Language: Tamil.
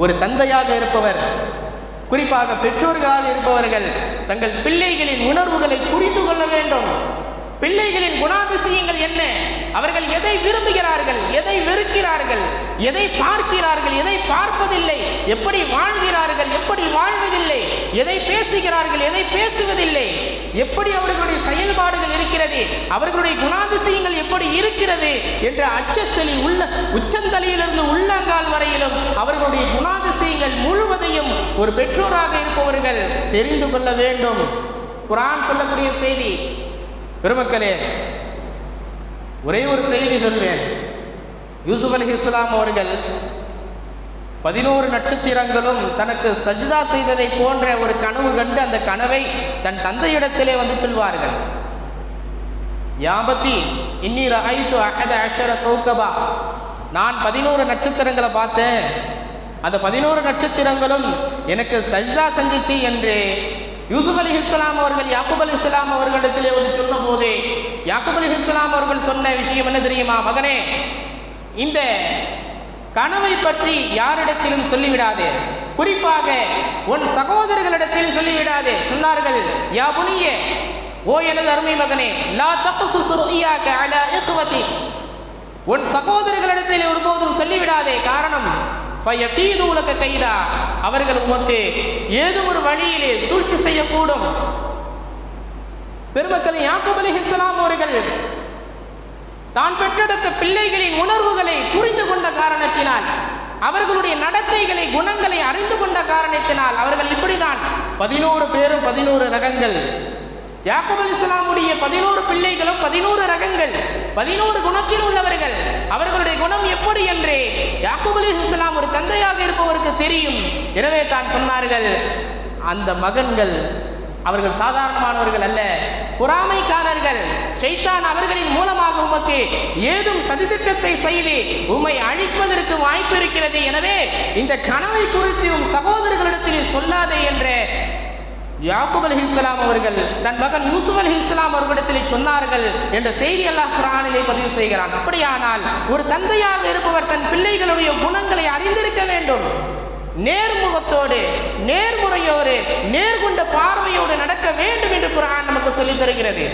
ஒரு தந்தையாக இருப்பவர் குறிப்பாக பெற்றோர்களாக இருப்பவர்கள் தங்கள் பிள்ளைகளின் உணர்வுகளை புரிந்து கொள்ள வேண்டும். பிள்ளைகளின் குணாதிசயங்கள் என்ன? அவர்கள் எதை விரும்புகிறார்கள்? எதை வெறுக்கிறார்கள்? எதை பார்க்கிறார்கள்? எதை பார்ப்பதில்லை? எப்படி வாழ்கிறார்கள்? எப்படி வாழ்வதில்லை? எதை பேசுகிறார்கள் எதை பேசுவதில்லை? எப்படி அவர்களுடைய செயல்பாடுகள் இருக்கிறது? அவர்களுடைய குணாதிசயங்கள் எப்படி இருக்கிறது? என்ற அச்சசலி உள்ள உச்சந்தலையிலிருந்து உள்ளங்கால் வரையிலும் அவர்களுடைய குணாதிசயங்கள் முழுவதையும் ஒரு பெற்றோராக இருப்பவர்கள் தெரிந்து கொள்ள வேண்டும். குரான் சொல்லக்கூடிய செய்தி பெருமக்களே ஒரே ஒரு செய்தி சொல்வேன். யூசுப் அலி இஸ்லாம் அவர்கள் பதினோரு நட்சத்திரங்களும் தனக்கு சஜிதா செய்ததை போன்ற ஒரு கனவு கண்டு அந்த கனவை தன் தந்தையிடத்திலே வந்து சொல்வார்கள். யாபத்தி இன்னிர ஐத்து அகத அஷர கௌகபா. நான் பதினோரு நட்சத்திரங்களை பார்த்தேன். அந்த பதினோரு நட்சத்திரங்களும் எனக்கு சஜ்தா செஞ்சிச்சு என்று யூசுப் அலி இஸ்லாம் அவர்கள் யாக்குப் அலி இஸ்லாம் அவர்களிடத்திலே வந்து சொன்ன போதே யாக்குப் அலி இஸ்லாம் அவர்கள் சொன்ன விஷயம் என்ன தெரியுமா? மகனே இந்த கனவை பற்றி யாரிடத்திலும் சொல்லிவிடாதே. குறிப்பாக உன் சகோதரர்களிடத்தில் சொல்லிவிடாதே. சொன்னார்கள் யா புனிய ஓ எனது அருமை மகனே லா தப்பசு சுருயாக்க அல இக்வதி உன் சகோதரர்களிடத்தில் ஒருபோதும் சொல்லிவிடாதே. காரணம் ஃபயகீது உலக கைதா. அவர்கள் உமக்கு ஏதும் ஒரு வழியிலே சூழ்ச்சி செய்யக்கூடும். பெருமக்களை யாக்கூப் அலைஹிஸ்ஸலாம் அவர்கள் தான் பெற்றெடுத்த பிள்ளைகளின் உணர்வுகளை புரிந்து கொண்ட காரணத்தினால் அவர்களுடைய நடத்தைகளை குணங்களை அறிந்து கொண்ட காரணத்தினால் அவர்கள் இப்படிதான் பதினோரு பேரும் பதினோரு ரகங்கள். யாக்கப் அலிஸ்லாமுடைய பதினோரு பிள்ளைகளும் பதினோரு ரகங்கள் பதினோரு குணத்தில் உள்ளவர்கள். அவர்களுடைய குணம் எப்படி என்றே யாக்கப் அலி இஸ்லாம் ஒரு தந்தையாக இருப்பவருக்கு தெரியும். எனவே தான் சொன்னார்கள் அந்த மகன்கள் அவர்கள் சாதாரணமானவர்கள் அல்ல. பொறாமைக்காரர்கள். ஷைத்தான் அவர்களின் மூலமாக உமக்கு ஏதும் சதித்திட்டத்தை செய்து உம்மை அழிப்பதற்கு வாய்ப்பு இருக்கிறது. எனவே இந்த கனவை குறித்து உம் சகோதரர்களிடத்தில் சொல்லாதே என்ற யாக்குப் அலி இஸ்லாம் அவர்கள் தன் மகன் யூசுப் அலி இஸ்லாம் அவர்களிடத்தில் சொன்னார்கள் என்ற செய்தி அல்லாஹ் குரானிலே பதிவு செய்கிறான். அப்படியானால் ஒரு தந்தையாக இருப்பவர் தன் பிள்ளைகளுடைய குணங்களை அறிந்திருக்க வேண்டும். நேர்முகத்தோடு நேர்முறையோடு நேர்கொண்ட நடக்க வேண்டும் என்று குரான் நமக்கு சொல்லித் தருகிறது